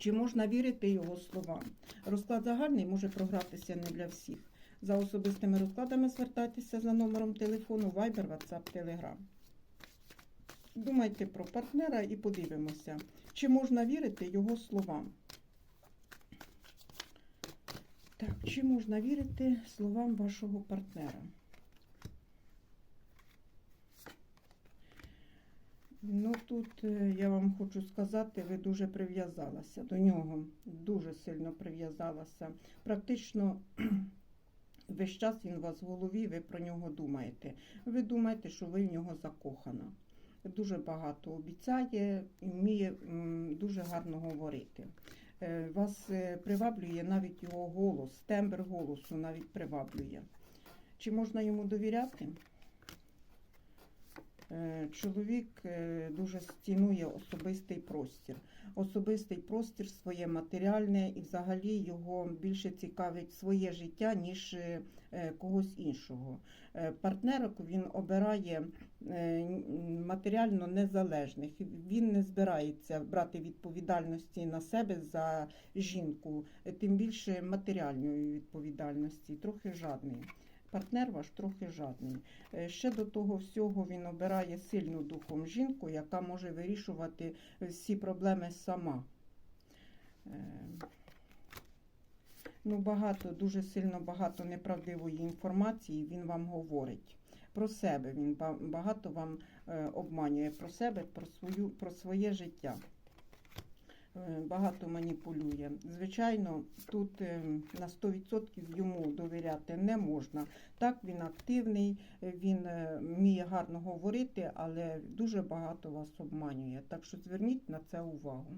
Чи можна вірити його словам? Розклад загальний може програтися не для всіх. За особистими розкладами звертайтеся за номером телефону Viber, WhatsApp, Telegram. Думайте про партнера і подивимося, чи можна вірити його словам. Так, чи можна вірити словам вашого партнера? Ну тут е, я вам хочу сказати, ви дуже прив'язалася до нього, дуже сильно прив'язалася. Практично весь час він у вас в голові, ви про нього думаєте. Ви думаєте, що ви в нього закохана. Дуже багато обіцяє і вміє дуже гарно говорити. Е, Вас е, приваблює навіть його голос, тембр голосу навіть приваблює. Чи можна йому довіряти? Е, Чоловік е, дуже цінує особистий простір. Особистий простір, своє матеріальне і взагалі його більше цікавить своє життя, ніж е, когось іншого. Партнерок він обирає матеріально незалежних. Він не збирається брати відповідальності на себе за жінку, тим більше матеріальної відповідальності, трохи жадний. Партнер ваш трохи жадний. Е, Ще до того всього він обирає сильну духом жінку, яка може вирішувати всі проблеми сама. Е, Ну, багато, дуже сильно багато неправдивої інформації він вам говорить. Про себе він багато вам е, обманює про себе, про, свою, про своє життя. Е, Багато маніпулює. Звичайно, тут е, на 100% йому довіряти не можна. Так, він активний, він е, вміє гарно говорити, але дуже багато вас обманює. Так що зверніть на це увагу.